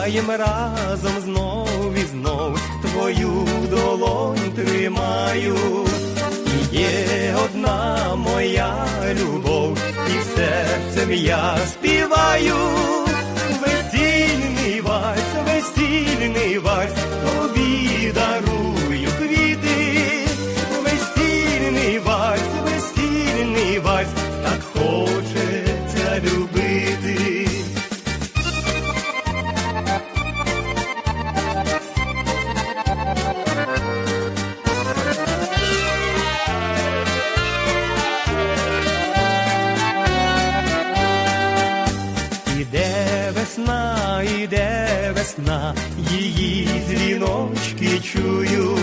співаєм разом знов і знов твою долонь тримаю. І є одна моя любов, і серцем я співаю. Весільний вальс, весільний вальс, Весна, іде весна, її дзвіночки чую,